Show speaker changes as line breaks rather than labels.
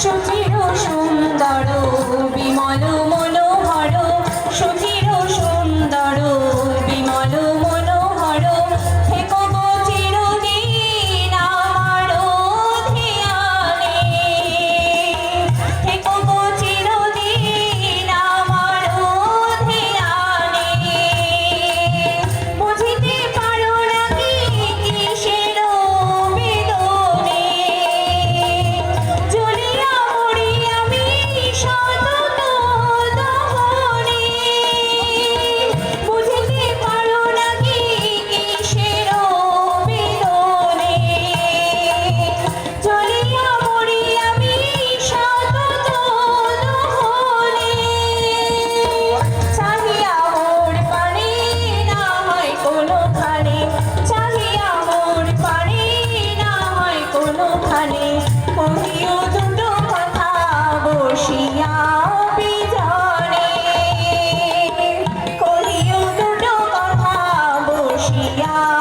সুচির সুন্দর বিমল মন Yeah.